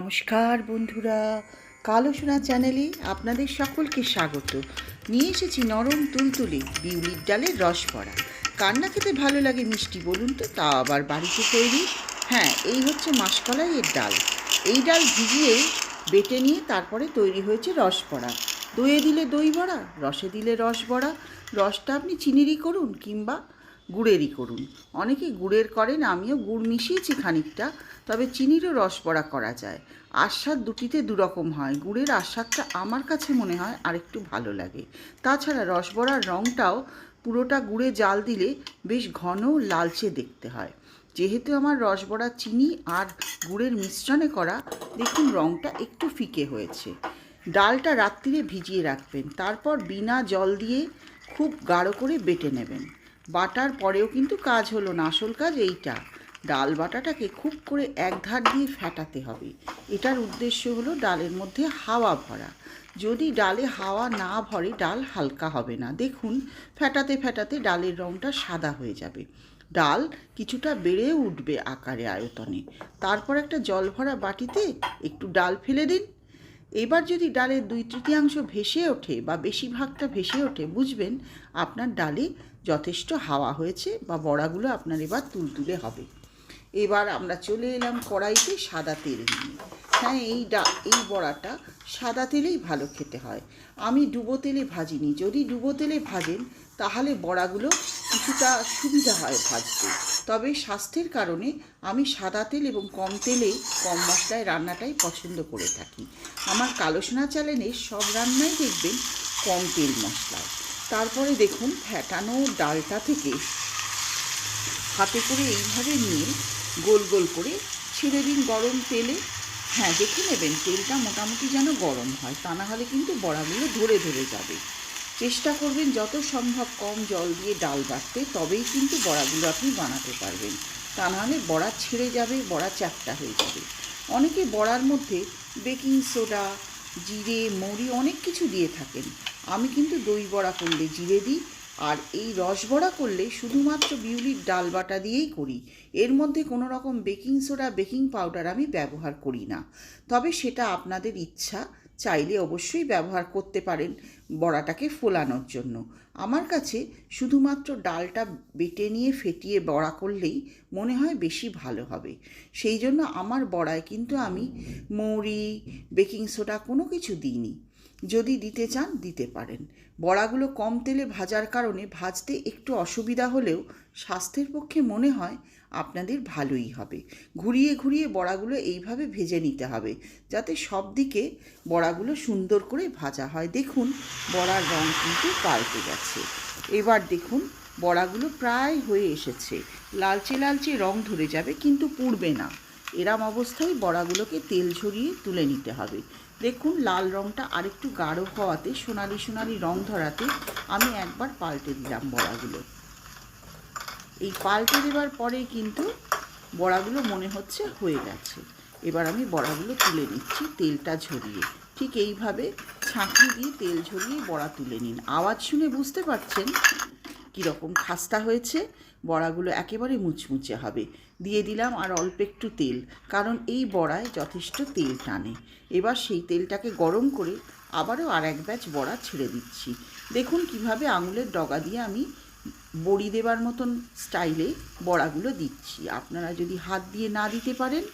নমস্কার বন্ধুরা, কালো সোনা চ্যানেলে আপনাদের সকলকে স্বাগত। নিয়ে এসেছি নরম তুলতুলে বিউলির ডালের রস পড়া কান্না খেতে ভালো লাগে মিষ্টি, বলুন তো তা আবার বাড়িতে তৈরি? হ্যাঁ এই হচ্ছে মাসকলাইয়ের ডাল। এই ডাল ভিজিয়ে বেটে নিয়ে তারপরে তৈরি হয়েছে রস পড়া দইয়ে দিলে দই বড়া রসে দিলে রস বড়া রসটা আপনি চিনিরই করুন কিংবা গুড়েরই করুন। অনেকে গুড়ের করেন, আমিও গুড় মিশিয়েছি খানিকটা, তবে চিনিরও রস বড়া করা যায়। আস্বাদ দুটিতে দুরকম হয়। গুড়ের আস্বাদটা আমার কাছে মনে হয় আরেকটু ভালো লাগে। তাছাড়া রস বড়ার রঙটাও পুরোটা গুড়ে জাল দিলে বেশ ঘন লালচে দেখতে হয়। যেহেতু আমার রসবড়া চিনি আর গুড়ের মিশ্রণে করা, দেখুন রঙটা একটু ফিকে হয়েছে। ডালটা রাত্রিরে ভিজিয়ে রাখবেন। তারপর বিনা জল দিয়ে খুব গাঢ় করে বেটে নেবেন। বাটার পরেও কিন্তু কাজ হলো না, আসল কাজ এইটা। ডাল বাটাটাকে খুব করে এক ধার দিয়ে ফেটাতে হবে। এটার উদ্দেশ্য হলো ডালের মধ্যে হাওয়া ভরা। যদি ডালে হাওয়া না ভরে, ডাল হালকা হবে না। দেখুন, ফেটাতে ফেটাতে ডালের রঙটা সাদা হয়ে যাবে। ডাল কিছুটা বেড়ে উঠবে আকারে আয়তনে। তারপর একটা জল ভরা বাটিতে একটু ডাল ফেলে দিন। এবার যদি ডালের দুই তৃতীয়াংশ ভেসে ওঠে বা বেশিরভাগটা ভেসে ওঠে, বুঝবেন আপনার ডালে যথেষ্ট হাওয়া হয়েছে বা বড়াগুলো আপনার এবার তুলতুলে হবে। এবার আমরা চলে এলাম কড়াইতে সাদা তেল নিয়ে। হ্যাঁ এই ডা, এই বড়াটা সাদা তেলেই ভালো খেতে হয়। আমি ডুবো তেলে ভাজিনি। যদি ডুবো তেলে ভাজেন, তাহলে বড়াগুলো কিছুটা সুবিধা হয় ভাজতে। তবে স্বাস্থ্যের কারণে আমি সাদা তেল এবং কম তেলে কম মশলায় রান্নাটাই পছন্দ করে থাকি। আমার কালোসোনা চ্যানেলে সব রান্নাই দেখবেন কম তেল মশলায়। তারপরে দেখুন ফ্যাটানো ডালটা থেকে হাতে করে এইভাবে নিয়ে গোল গোল করে ছেড়ে দিন গরম তেলে। হ্যাঁ দেখে নেবেন তেলটা মোটামুটি যেন গরম হয়, তা না হলে কিন্তু বড়াগুলো ধরে ধরে যাবে। চেষ্টা করবেন যত সম্ভব কম জল দিয়ে ডাল বাটতে, তবেই কিন্তু বড়াগুলো আপনি বানাতে পারবেন। তা নাহলে বড়া ছিঁড়ে যাবে, বড়া চ্যাপটা হয়ে যাবে। অনেকে বড়ার মধ্যে বেকিং সোডা, জিরে, মৌরি অনেক কিছু দিয়ে থাকেন। আমি কিন্তু দই বড়া করলে জিরে দিই, আর এই রস বড়া করলে শুধুমাত্র বিউলির ডাল বাটা দিয়েই করি। এর মধ্যে কোনো রকম বেকিং সোডা, বেকিং পাউডার আমি ব্যবহার করি না। তবে সেটা আপনাদের ইচ্ছা, চাইলে অবশ্যই ব্যবহার করতে পারেন বড়াটাকে ফোলানোর জন্য। আমার কাছে শুধুমাত্র ডালটা বেটে নিয়ে ফেটিয়ে বড়া করলেই মনে হয় বেশি ভালো হবে। সেই জন্য আমার বড়ায় কিন্তু আমি মৌরি, বেকিং সোডা কোনো কিছু দিইনি। যদি দিতে চান, দিতে পারেন। বড়াগুলো কম তেলে ভাজার কারণে ভাজতে একটু অসুবিধা হলেও স্বাস্থ্যের পক্ষে মনে হয় আপনাদের ভালোই হবে। ঘুরিয়ে ঘুরিয়ে বড়াগুলো এইভাবে ভেজে নিতে হবে, যাতে সব দিকে বড়াগুলো সুন্দর করে ভাজা হয়। দেখুন, বড়ার রং কিন্তু পাল্টে গেছে। এবার দেখুন, বড়াগুলো প্রায় হয়ে এসেছে। লালচে লালচে রং ধরে যাবে, কিন্তু পুড়বে না। এরম অবস্থায় বড়াগুলোকে তেল ঝরিয়ে তুলে নিতে হবে। দেখুন, লাল রঙটা আরেকটু গাঢ় হওয়াতে, সোনালি সোনালি রং ধরাতে আমি একবার পাল্টে দিলাম বড়াগুলো। এই পাল্টে দেওয়ার পরে কিন্তু বড়াগুলো মনে হচ্ছে হয়ে গেছে। এবার আমি বড়াগুলো তুলে নিচ্ছি তেলটা ঝরিয়ে। ঠিক এইভাবে ছাঁকনি দিয়ে তেল ঝরিয়ে বড়া তুলে নিন। আওয়াজ শুনে বুঝতে পারছেন? কীরকম খাস্তা হয়েছে, বড়াগুলো একেবারে মুচমুচে হবে। দিয়ে দিলাম আর অল্প একটু তেল, কারণ এই বড়ায় যথেষ্ট তেল টানে। এবার সেই তেলটাকে গরম করে আবারও আর এক ব্যাচ বড়া ছেড়ে দিচ্ছি। দেখুন কীভাবে আঙুলের ডগা দিয়ে আমি বড়ি দেবার মতন স্টাইলে বড়াগুলো দিচ্ছি। আপনারা যদি হাত দিয়ে না দিতে পারেন,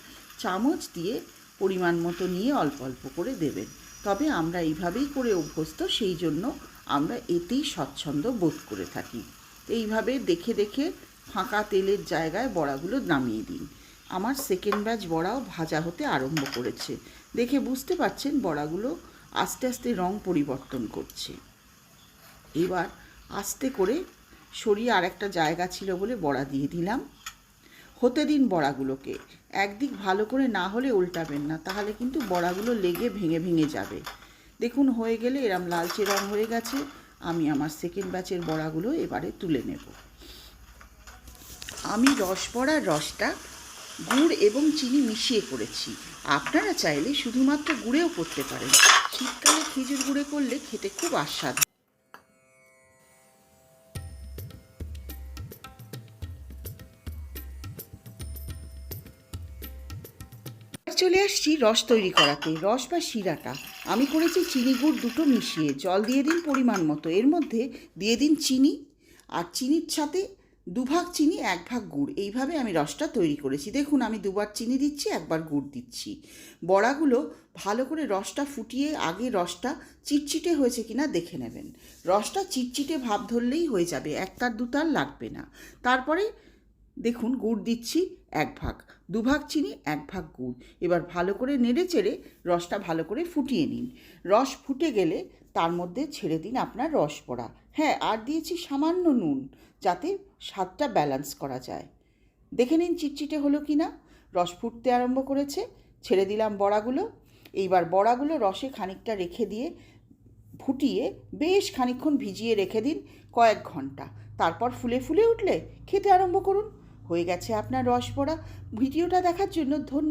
চামচ দিয়ে পরিমাণ মতো নিয়ে অল্প অল্প করে দেবেন। তবে আমরা এইভাবেই করে অভ্যস্ত, সেই জন্য আমরা এতেই স্বচ্ছন্দ বোধ করে থাকি। এইভাবে দেখে দেখে ফাঁকা তেলের জায়গায় বড়াগুলো নামিয়ে দিন। আমার সেকেন্ড ব্যাচ বড়াও ভাজা হতে আরম্ভ করেছে। দেখে বুঝতে পারছেন বড়াগুলো আস্তে আস্তে রং পরিবর্তন করছে। এবার আস্তে করে সরিয়ে আর একটা জায়গা ছিল বলে বড়া দিয়ে দিলাম। হতে দিন বড়াগুলোকে। একদিক ভালো করে না হলে উল্টাবেন না, তাহলে কিন্তু বড়াগুলো লেগে ভেঙে ভেঙে যাবে। দেখুন, হয়ে গেলে এরম লালচে রং হয়ে গেছে, আমি আমার সেকেন্ড ব্যাচের বড়াগুলো এবারে তুলে নেব। আমি রস বড়ার রসটা গুড় এবং চিনি মিশিয়ে করেছি। আপনারা চাইলে শুধুমাত্র গুড়েও করতে পারেন। শীতকালে খেজুর গুঁড়ে করলে খেতে খুব আস্বাদ। চলে আসছি রস তৈরি করাতে, রস বা শিরাটা। আমি করেছি চিনি গুড় দুটো মিশিয়ে। জল দিয়ে দিন পরিমাণ মতো। এর মধ্যে দিয়ে দিন চিনি আর চিনির সাথে দুভাগ চিনি এক ভাগ গুড়। এইভাবে আমি রসটা তৈরি করেছি। দেখুন, আমি দুবার চিনি দিচ্ছি, একবার গুড় দিচ্ছি। বড়াগুলো ভালো করে রসটা ফুটিয়ে আগে রসটা চিটচিটে হয়েছে কিনা দেখে নেবেন। রসটা চিটচিটে ভাব ধরলেই হয়ে যাবে। একটার দুতার লাগবে না। তারপরে দেখুন গুড় দিচ্ছি এক ভাগ, দু ভাগ চিনি, এক ভাগ গুড়। এবার ভালো করে নেড়ে চেড়ে রসটা ভালো করে ফুটিয়ে নিন। রস ফুটে গেলে তার মধ্যে ছেড়ে দিন আপনার রস পড়া হ্যাঁ আর দিয়েছি সামান্য নুন যাতে স্বাদটা ব্যালেন্স করা যায়। দেখে নিন চিটচিটে হলো কি না রস ফুটতে আরম্ভ করেছে, ছেড়ে দিলাম বড়াগুলো। এইবার বড়াগুলো রসে খানিকটা রেখে দিয়ে ফুটিয়ে বেশ খানিকক্ষণ ভিজিয়ে রেখে দিন কয়েক ঘণ্টা। তারপর ফুলে ফুলে উঠলে খেতে আরম্ভ করুন। হয়ে গেছে আপনার রস বড়া ভিডিওটা দেখার জন্য ধন্যবাদ।